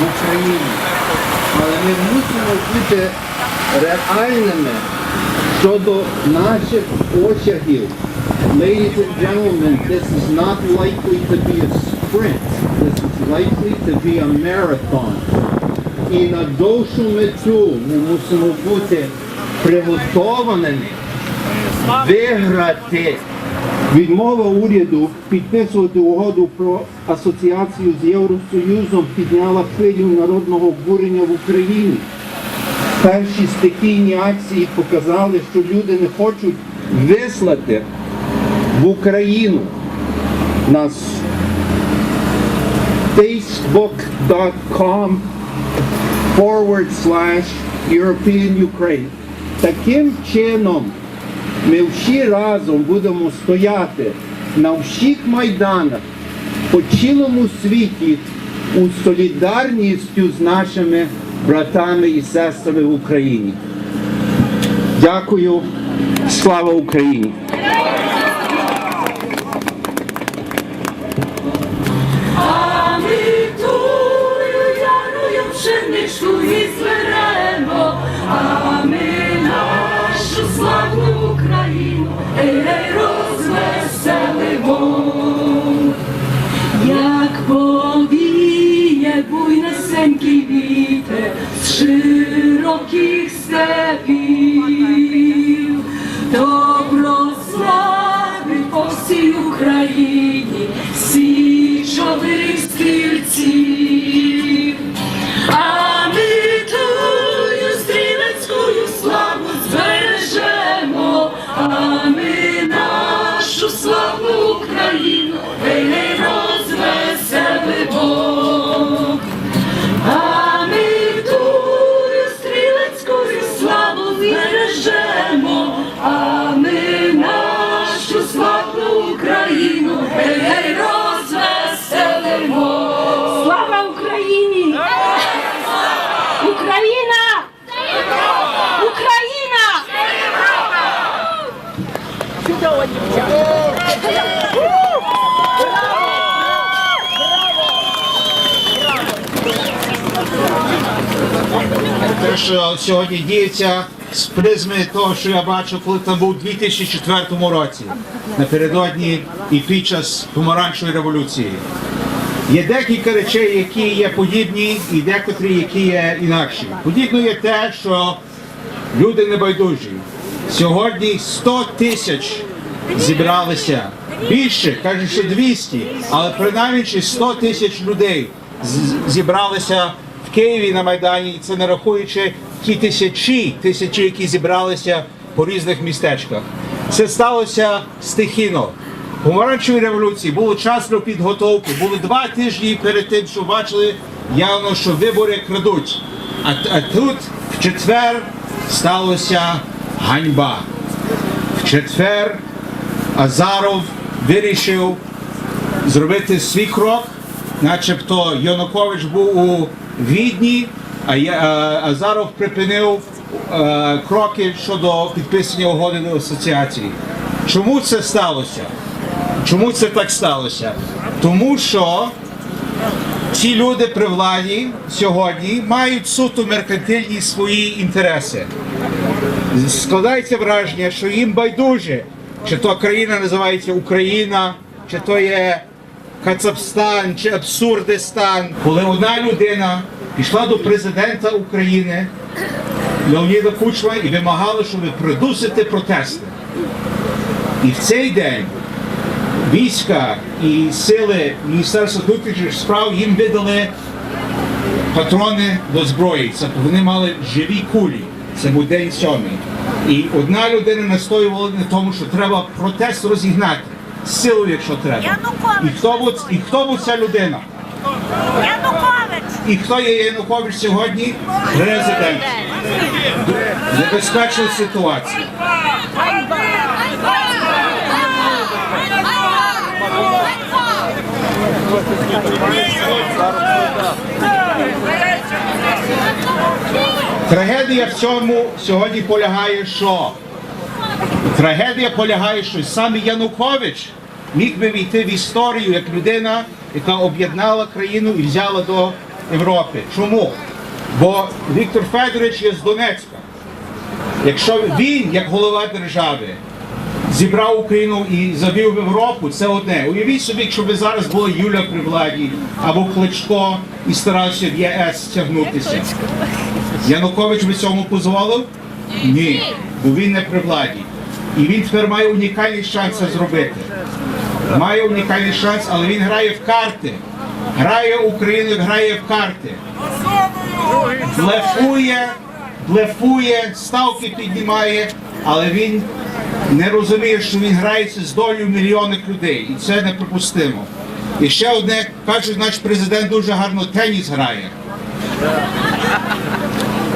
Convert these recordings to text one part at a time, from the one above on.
в Україні. Але ми мусимо бути реальними щодо наших осягів. Ladies and gentlemen, this is not likely to be a sprint. This is likely to be a marathon. І на довшу мету ми мусимо бути приготованими виграти. Відмова уряду підписувати угоду про асоціацію з Євросоюзом підняла хвилю народного обурення в Україні. Перші стихійні акції показали, що люди не хочуть вислати в Україну на facebook.com forward slash European Ukraine. Таким чином ми всі разом будемо стояти на всіх майданах по цілому світі у солідарністю з нашими братами і сестрами в Україні. Дякую. Слава Україні! Широких степів, добро слави по всій Україні, січових те, що сьогодні діється з призми того, що я бачив, коли там був у 2004 році, напередодні і під час помаранчевої революції. Є декілька речей, які є подібні, і декотрі, які є інакші. Подібно є те, що люди небайдужі. Сьогодні 100 тисяч зібралися. Більше, кажуть, що 200, але принаймні 100 тисяч людей зібралися Києві на Майдані, і це не рахуючи ті тисячі, тисячі, які зібралися по різних містечках. Це сталося стихійно. У помаранчевій революції було час для підготовки. Були два тижні перед тим, що бачили явно, що вибори крадуть. А, а тут в четвер сталося ганьба. В четвер Азаров вирішив зробити свій крок, начебто Янукович був у Відні, Азаров припинив е, кроки щодо підписання угоди до асоціації. Чому це сталося? Чому це так сталося? Тому що ці люди при владі сьогодні мають суто меркантильні свої інтереси. Складається враження, що їм байдуже, чи то країна називається Україна, чи то є Кацапстан, чи Абсурдистан. Коли одна людина пішла до президента України Леоніда Кучма і вимагала, щоб придусити протести. І в цей день війська і сили Міністерства внутрішніх справ їм видали патрони до зброї. Це вони мали живі кулі. Це був день сьомий. І одна людина настоювала на тому, що треба протест розігнати силою, якщо треба. Янукович. І хто був, і хто був ця людина? Янукович! І хто є Янукович сьогодні? Президент. Небезпечна ситуація. Трагедія в цьому сьогодні полягає, що трагедія полягає, що саме Янукович міг би війти в історію як людина, яка об'єднала країну і взяла до Європи. Чому? Бо Віктор Федорович є з Донецька. Якщо він, як голова держави, зібрав Україну і завів в Європу, це одне. Уявіть собі, якщо би зараз була Юля при владі або Кличко і старався в ЄС тягнутися. Янукович би цьому дозволив? Ні, бо він не при владі. І він тепер має унікальний шанс це зробити. Має унікальний шанс, але він грає в карти. Грає Україну, грає в карти. Блефує, блефує, ставки піднімає, але він не розуміє, що він грається з долею мільйонних людей. І це неприпустимо. І ще одне, кажуть, наш президент дуже гарно теніс грає.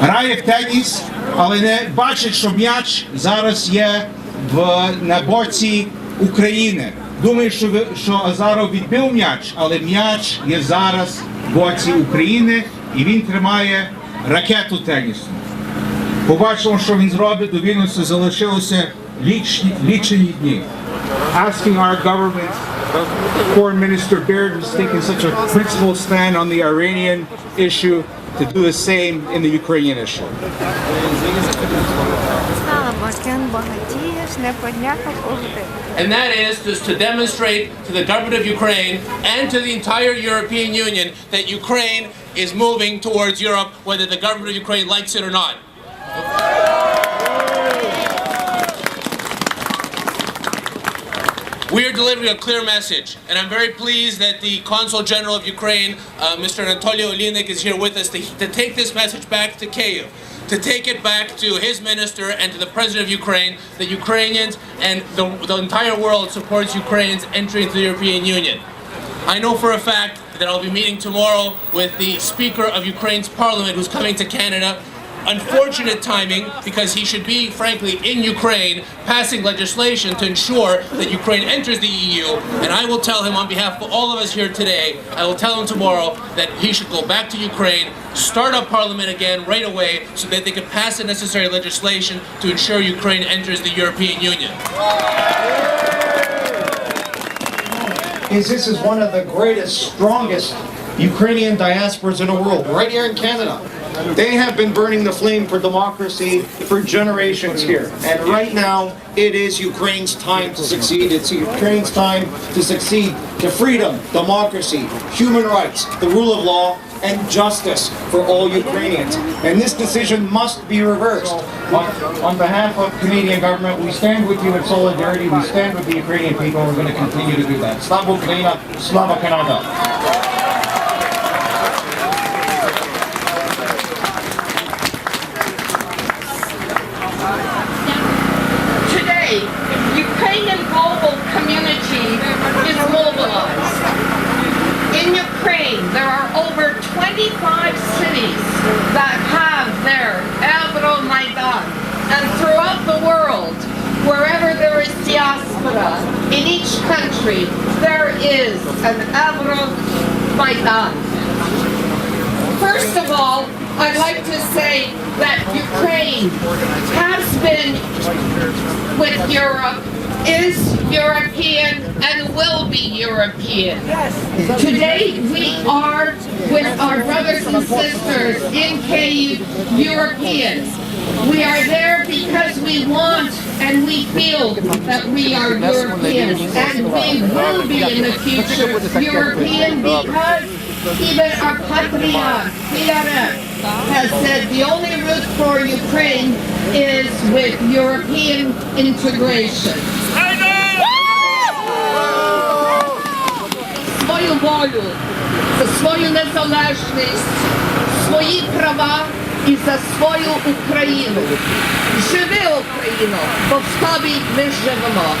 Грає в теніс, але не бачить, що м'яч зараз є в, на боці України. Думаю, що, що Азаров відбив м'яч, але м'яч є зараз в боці України і він тримає ракету тенісну. Побачимо, що він зробить, до Вільнюса залишилося лічні, лічені дні. Asking our government, Foreign Minister Baird, who's taking such a principled stand on the Iranian issue, to do the same in the Ukrainian issue. And that is just to demonstrate to the government of Ukraine and to the entire European Union that Ukraine is moving towards Europe, whether the government of Ukraine likes it or not. We are delivering a clear message, and I'm very pleased that the Consul General of Ukraine, uh, Mr. Anatolio Olinik, is here with us to, to take this message back to Kyiv, to take it back to his minister and to the President of Ukraine that Ukrainians and the, the entire world supports Ukraine's entry into the European Union. I know for a fact that I'll be meeting tomorrow with the Speaker of Ukraine's Parliament who's coming to Canada. Unfortunate timing because he should be, frankly, in Ukraine passing legislation to ensure that Ukraine enters the EU. And I will tell him on behalf of all of us here today, I will tell him tomorrow that he should go back to Ukraine, start up parliament again right away so that they can pass the necessary legislation to ensure Ukraine enters the European Union. is this is one of the greatest, strongest Ukrainian diasporas in the world, right here in Canada. They have been burning the flame for democracy for generations here. And right now, it is Ukraine's time to succeed. It's Ukraine's time to succeed to freedom, democracy, human rights, the rule of law, and justice for all Ukrainians. And this decision must be reversed. On, behalf of the Canadian government, we stand with you in solidarity. We stand with the Ukrainian people. We're going to continue to do that. Slava Ukraina, Slava Canada. 85 cities that have their Abro Maidan. And throughout the world, wherever there is diaspora, in each country, there is an Abro Maidan. First of all, I'd like to say that Ukraine has been with Europe is European, and will be European. Yes. Today, we are with our brothers and sisters in KU Europeans. We are there because we want and we feel that we are Europeans, and we will be in the future European because even our patriarch, PRF, has said the only route for Ukraine is with European integration. Свою волю, свою незалежність, свої права і за свою Україну. Живи Україно, бо в тобі ми живемо.